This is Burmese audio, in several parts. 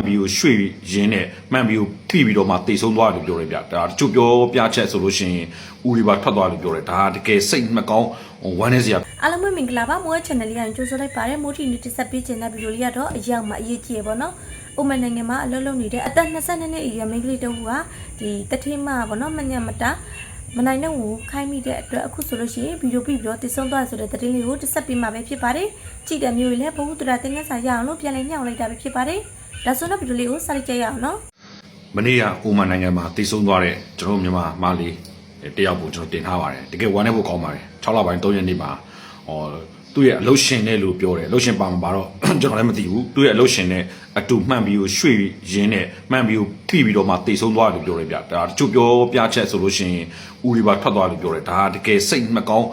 န်ပြီးကိုရွှေ့ရင်းနဲ့မှန်ပြီးကိုဖိပြီးတော့မှတိတ်ဆုံးသွားတယ်လို့ပြောတယ်ဗျဒါတချို့ပြောပြချက်ဆိုလို့ရှိရင်ဦးရီပါထွက်သွားလို့ပြောတယ်ဒါတကယ်စိတ်မကောင်းဝမ်းနေစရာအားလုံးပဲမင်္ဂလာပါမိုး channel လေးကကြိုဆိုလိုက်ပါတယ်မိုးတီနေတက်ဆက်ပေးခြင်းတဲ့ဗီဒီယိုလေးကတော့အရောက်မှအရေးကြီးရပေါ့နော်ဥမနိုင်ငံမှာအလုပ်လုပ်နေတဲ့အသက်22နှစ်အရွယ်မိန်းကလေးတစ်ဦးကဒီတထင်းမပေါ့နော်မညမတာမနိုင်တော့ဘူးခိုင်းမိတဲ့အတွက်အခုဆိုလို့ရှိရင်ဗီဒီယိုပြီးပြီးတော့တည်ဆုံးသွားဆိုတဲ့သတင်းလေးကိုတက်ဆက်ပေးမှာပဲဖြစ်ပါတယ်ကြည့်တဲ့မျိုးလေးလည်းဘဝတူတာတင်ငန်းစာရအောင်လို့ပြန်လည်ညှောင်းလိုက်တာပဲဖြစ်ပါတယ် ဒါဆိုတော့ဗီဒီယိုလေးကိုစလိုက်ကြရအောင်နော်မနေ့ကအိုမန်နိုင်ငံမှာတိတ်ဆုံးသွားတဲ့ကျွန်တော်တို့မြန်မာမလေးတယောက်ကိုကျွန်တော်တင်ထားပါတယ်တကယ်ဝမ်းနေဖို့ကောင်းပါတယ်6လပိုင်း3ရက်နေ့မှာဟော သူ့ရဲ့အလုရှင်နဲ့လို့ပြောတယ်အလုရှင်ပါမှာပါတော့ကျွန်တော်လည်းမသိဘူးသူ့ရဲ့အလုရှင်နဲ့အတူမှန်ပြီးကိုရွှေ့ရင်းနဲ့မှန်ပြီးကိုဖိပြီးတော့မှတိတ်ဆုံးသွားတယ်လို့ပြောတယ်ဗျဒါတချို့ပြောပြချက်ဆိုလို့ရှိရင်ဦးရီပါထွက်သွားလို့ပြောတယ်ဒါတကယ်စိတ်မကောင်း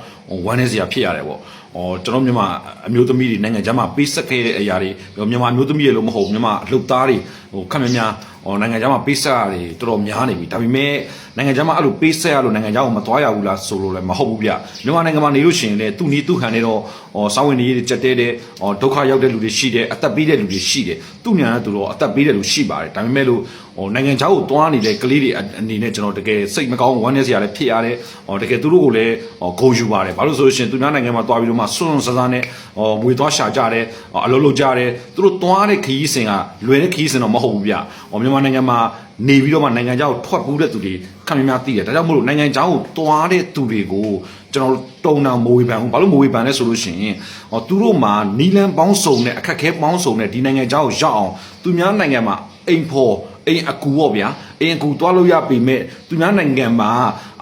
ဝမ်းနေစရာဖြစ်ရတယ်ပေါ့ဟောကျွန်တော်မြန်မာအမျိုးသမီးတွေနိုင်ငံခြားမှာပေးဆက်ခဲ့တဲ့အရာတွေမြန်မာအမျိုးသမီးတွေလို့မဟုတ်ဘူးမြန်မာအလုပ်သားတွေဟိုခက်များများ ဟောနိုင်ငံခြားမှာပေးဆက်ရတယ်တော်တော်များနေပြီဒါပေမဲ့နိုင်ငံခြားမှာအဲ့လိုပေးဆက်ရလို့နိုင်ငံခြားကိုမသွားရဘူးလားဆိုလို့လည်းမဟုတ်ဘူးဗျမြန်မာနိုင်ငံမှာနေလို့ရှိရင်လည်းသူ့နီးသူ့ဟန်နေတော့ဟောစောင်းဝင်နေရကြက်တဲတဲ့ဟောဒုက္ခရောက်တဲ့လူတွေရှိတယ်အသက်ပေးတဲ့လူတွေရှိတယ်သူ့ညာနဲ့သူတော့အသက်ပေးတဲ့လူရှိပါတယ်ဒါပေမဲ့လို့ဟိုနိုင်ငံခြားကိုသွားနေတဲ့ကလေးတွေအနေနဲ့ကျွန်တော်တကယ်စိတ်မကောင်းဝမ်းနည်းစရာလည်းဖြစ်ရတယ်ဟောတကယ်သူတို့ကိုလည်းဟောဂုဏ်ယူပါတယ်ဘာလို့ဆိုလို့ရှိရင်သူများနိုင်ငံမှာသွားပြီးတော့မှစွန့်စွန့်ဆန်းဆန်းနဲ့ဟောမွေသွားရှာကြတယ်ဟောအလုပ်လုပ်ကြတယ်သူတို့သွားတဲ့ခရီးစဉ်ကလွယ်တဲ့ခရီးစဉ်တော့မဟုတ်ဘူးဗျဟောမြန်မာနိုင်ငံမှာနေပြီးတော့မှနိုင်ငံခြားကိုထွက်ဘူးတဲ့သူတွေခံများများသိတယ်ဒါကြောင့်မို့လို့နိုင်ငံခြားကိုသွားတဲ့သူတွေကိုကျွန်တော်တုံတာမဝေဖန်ဘူးဘာလို့မဝေဖန်လဲဆိုလို့ရှိရင်ဟောသူတို့မှာနီလန်ပေါင်းစုံနဲ့အခက်ခဲပေါင်းစုံနဲ့ဒီနိုင်ငံခြားကိုရောက်အောင်သူများနိုင်ငံမှာအိမ်ဖော်အိမ်အကူပေါ့ဗျာအိမ်အကူသွားလို့ရပေမဲ့သူများနိုင်ငံမှာ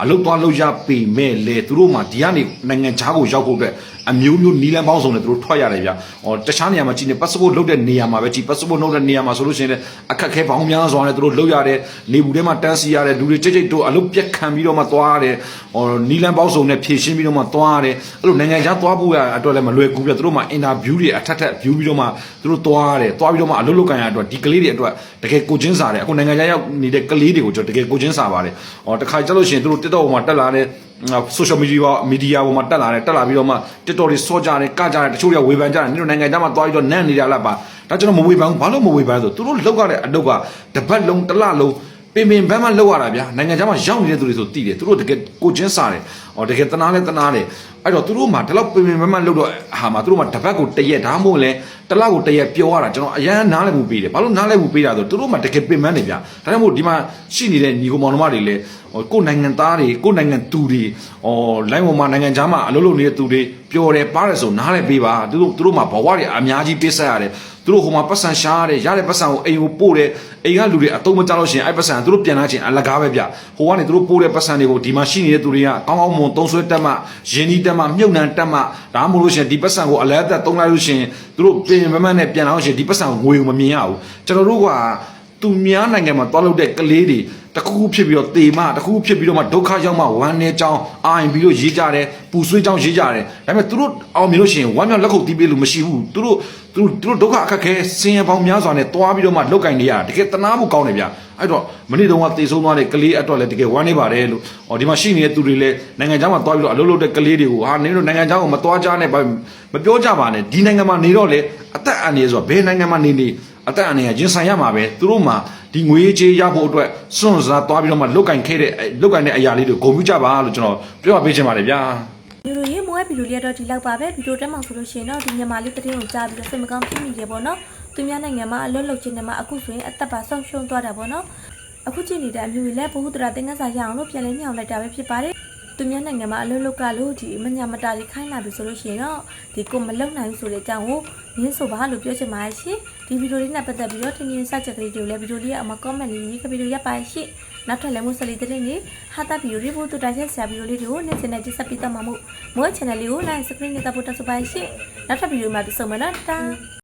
အလုပ်သွားလို့ရပေမဲ့လေသူတို့မှာဒီကနေနိုင်ငံခြားကိုရောက်ဖို့အတွက်အမျိုးမျိုးနီလန်ပေါင်းစုံနဲ့သူတို့ထွက်ရတယ်ဗျာဟောတခြားနေရာမှာကြည့်နေ passport လုပ်တဲ့နေရာမှာပဲကြည့် passport လုပ်တဲ့နေရာမှာဆိုလို့ရှိရင်လည်းအခက်ခဲပေါင်းများစွာနဲ့သူတို့လုပ်ရတယ်နေဘူးထဲမှာတန်းစီရတယ်လူတွေကြိတ်ကြိတ်တို့အလုပ်ပြက်ခံပြီးတော့မှသွားရတယ်ဟောနီလန်ပေါင်းစုံနဲ့ဖြည့်ရှင်းပြီးတော့မှသွားရတယ်အဲ့လိုနိုင်ငံခြားသွားဖို့ရအတွက်လည်းမလွယ်ကူပြသူတို့မှာ interview တွေအထက်ထက် view ပြီးတော့မှသူတို့သွားရတယ်သွားပြီးတော့မှအလုပ်လုပ်ကန်ရအတွက်ဒီကလေးတွေအတွက်တကယ်ကိုချင်းစားတယ်အခုနိုင်ငံခြားရောက်နေတဲ့ကလေးတွေကိုကျွန်တော်တကယ်ကိုချင်းစားပါတယ်ဟောတခါကြလို့ရှိရင်သူတို့ TikTok ပေါ်မှာတက်လာတဲ့ social media ပေါ် media ပေါ်မှာတက်လာတယ်တက်လာပြီးတော့မှ TikTok တွေစောကြတယ်ကကြတယ်တချို့တွေကဝေဖန်ကြတယ်နင်တို့နိုင်ငံခြားမှာသွားပြီးတော့နန့်နေကြလားပါဒါကျွန်တော်မဝေဖန်ဘူးဘာလို့မဝေဖန်လဲဆိုသူတို့လောက်ရတဲ့အလုပ်ကတပတ်လုံးတစ်လလုံးပင်ပင်ပန်းပန်းလောက်ရတာဗျာနိုင်ငံခြားမှာရောက်နေတဲ့သူတွေဆိုတည်တယ်သူတို့တကယ်ကိုချင်းစားတယ် ဟောတကယ်တနာလဲတနာတယ်အဲ့တော့သူတို့မှာဒီလောက်ပင်ပင်ပန်းပန်းလောက်တော့ဟာမှာသူတို့မှာတပတ်ကိုတရက်ဒါမှမဟုတ်လဲတစ်လကိုတရက်ပြောရတာကျွန်တော်အရန်နားလဲမှုပေးတယ်ဘာလို့နားလဲမှုပေးတာဆိုသူတို့မှာတကယ်ပင်ပန်းနေဗျာဒါကြောင့်မို့ဒီမှာရှိနေတဲ့ညီကောင်မောင်နှမတွေလည်းဟိုကိုယ်နိုင်ငံသားတွေကိုယ်နိုင်ငံသူတွေဟောလိုင်းပေါ်မှာနိုင်ငံခြားမှာအလုပ်လုပ်နေတဲ့သူတွေပျော်တယ်ပါတယ်ဆိုနားလဲပေးပါသူတို့သူတို့မှာဘဝတွေအများကြီးပေးဆက်ရတယ်သူတို့ဟိုမှာပတ်စံရှားရတယ်ရတဲ့ပတ်စံကိုအိမ်ကိုပို့တယ်အိမ်ကလူတွေအတုံးမကြလို့ရှိရင်အဲ့ပတ်စံသူတို့ပြန်လာချင်းအလကားပဲဗျဟိုကနေသူတို့ပို့တဲ့ပတ်စံတွေကိုဒီမှာရှိနေတဲ့သူတွေကကောင်းကောင်းမွန်သုံးဆွဲတက်မှရင်းနှီးတက်မှမြုပ်နှံတက်မှဒါမှမဟုတ်လို့ရှိရင်ဒီပတ်စံကိုအလဲအသက်သုံးလိုက်လို့ရှိရင်သူတို့ပြင်မမတ်နဲ့ပြန်လာလို့ရှိရင်ဒီပတ်စံကိုငွေကိုမမြင်ရဘူးကျွန်တော်တို့ကသူများနိုင်ငံမှာတွားလို့တဲ့ကလေးတွေ တခုခုဖြစ်ပြီးတော့တေမတခုခုဖြစ်ပြီးတော့မှဒုက္ခရောက်မှဝမ်းနေကြောင်းအာရင်ပြီးတော့ရေးကြတယ်ပူဆွေးကြောင်းရေးကြတယ်ဒါပေမဲ့သူတို့အောင်မြင်လို့ရှိရင်ဝမ်းမြောက်လက်ခုပ်တီးပေးလို့မရှိဘူးသူတို့သူတို့သူတို့ဒုက္ခအခက်ခဲဆင်းရဲပေါင်းများစွာနဲ့တွားပြီးတော့မှလောက်ကင်နေရတကယ်တနာမှုကောင်းတယ်ဗျအဲ့တော့မနေ့တုန်းကတေဆုံးသွားတဲ့ကလေးအတွက်လည်းတကယ်ဝမ်းနေပါတယ်လို့ဟောဒီမှာရှိနေတဲ့သူတွေလည်းနိုင်ငံခြားမှာတွားပြီးတော့အလုပ်လုပ်တဲ့ကလေးတွေကိုဟာနင်တို့နိုင်ငံခြားကိုမတွားကြနဲ့မပြောကြပါနဲ့ဒီနိုင်ငံမှာနေတော့လေအသက်အန္တရာယ်ဆိုတာဘယ်နိုင်ငံမှာနေနေ အသက်အန္တရာယ်ရင်ဆိုင်ရမှာပဲသူတို့မှာဒီငွေကြေးရဖို့အတွက်စွန့်စားသွားပြီးတော့မှလုတ်ကင်ခဲ့တဲ့လုတ်ကင်တဲ့အရာလေးတွေကိုဂုဏ်ပြုကြပါလို့ကျွန်တော်ပြောပေးချင်ပါတယ်ဗျာဗီဒီယိုရေးမိုးရဲ့ဗီဒီယိုလေးတော့ဒီလောက်ပါပဲဗီဒီယိုတက်မှဆိုလို့ရှိရင်တော့ဒီမြန်မာလေးသတင်းကိုကြားပြီးတော့စိတ်မကောင်းဖြစ်မိတယ်ပေါ့နော်သူများနိုင်ငံမှာအလွတ်လုခြင်းနဲ့မှအခုဆိုရင်အသက်ပါဆုံးရှုံးသွားတာပေါ့နော်အခုကြည့်နေတဲ့အမျိုးကြီးလည်းဘ ഹു တရာတင်ငန်းစာရအောင်လို့ပြန်လဲညှောင်းလိုက်တာပဲဖြစ်ပါတယ် သူများနိုင်ငံမှာအလွတ်လုကလို့ဒီမညာမတာကြီးခိုင်းလာပြီဆိုလို့ရှိရင်တော့ဒီကိုမလုံနိုင်ဘူးဆိုတဲ့အကြောင်းကိုရင်းဆိုပါလို့ပြောချင်ပါတယ်ရှင်ဒီဗီဒီယိုလေးနဲ့ပတ်သက်ပြီးတော့ထင်မြင်စချက်ကလေးတွေကိုလည်းဗီဒီယိုလေးကအမ comment လေးရေးခဗီဒီယိုရပါရှင်နောက်ထပ်လည်းမို့စလီတဲ့နေဟာတာဗီဒီယိုလေးပို့တူတာချက်ဆရာဗီဒီယိုလေးတွေကိုနေ့စဉ်နဲ့ကြည့်ဆက်ပြီးတော့မှာမို့မို့ channel လေးကို like screen နဲ့တပ်ဖို့တက်စပါရှင်နောက်ထပ်ဗီဒီယိုမှာပြန်ဆုံမယ်နော်တာ